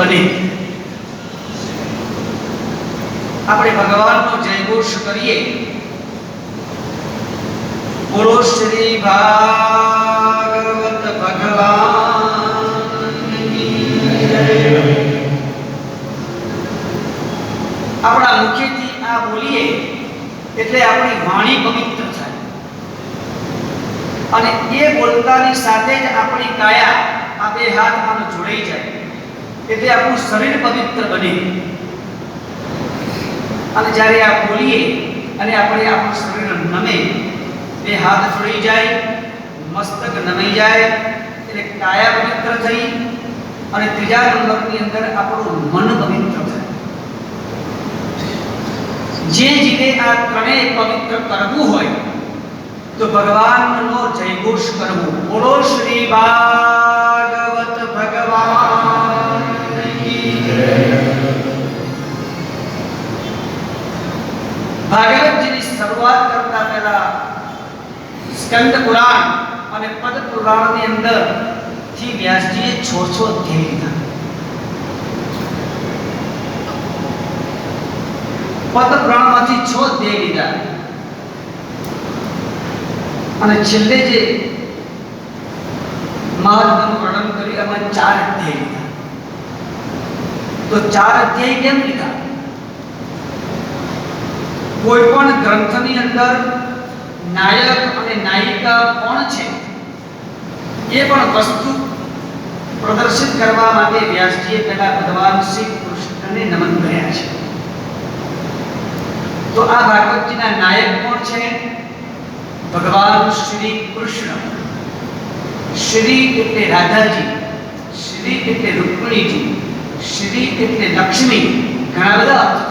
બને. આપણે ભગવાનનો જયઘોષ કરીએ. બોલો શ્રી ભાગવત ભગવાન આપણા મુખેથી આ બોલીએ એટલે આપણી વાણી પવિત્ર થાય. અને એ બોલતાની સાથે જ આપણી કાયા આ બે હાથ આમ જોડાઈ જાય. એટલે આપણું શરીર પવિત્ર બને. અને જ્યારે આ બોલીએ અને આપણે આપણું શરીર નમે, બે હાથ જોડી જાય, મસ્તક નમાઈ જાય, એટલે કાયા પવિત્ર થઈ અને ત્રીજા નંબરની અંદર આપણું મન પવિત્ર થાય. જે જીવે આ ત્રણેય પવિત્ર કરવું હોય, તો ભગવાનનો જયઘોષ કરવો. બોલો શ્રી ભાગવત ભાગવતજીની શરૂઆત કરતા પહેલા સ્કંદ પુરાણ અને પદ પુરાણની અંદરથી વ્યાસજીએ છો છો અધ્યાય લીધા. પદ પુરાણમાંથી છો અધ્યાય લીધા. અને છેલ્લે જે મહાત્માનું વર્ણન કર્યું, એમાં ચાર અધ્યાય લીધા. તો ચાર અધ્યાય કેમ લીધા? કોઈ પણ ગ્રંથની અંદર નાયક અને નાયિકા કોણ છે? એ પણ વસ્તુ પ્રદર્શિત કરવા માટે વ્યાસજીએ પહેલા ભગવાન શ્રી કૃષ્ણને નમન કર્યા છે. તો આ ભાગવતજીના નાયક કોણ છે? ભગવાન શ્રી કૃષ્ણ. શ્રી એટલે રાધાજી, શ્રી એટલે રૂકમણીજી, શ્રી એટલે લક્ષ્મી, ઘણા બધા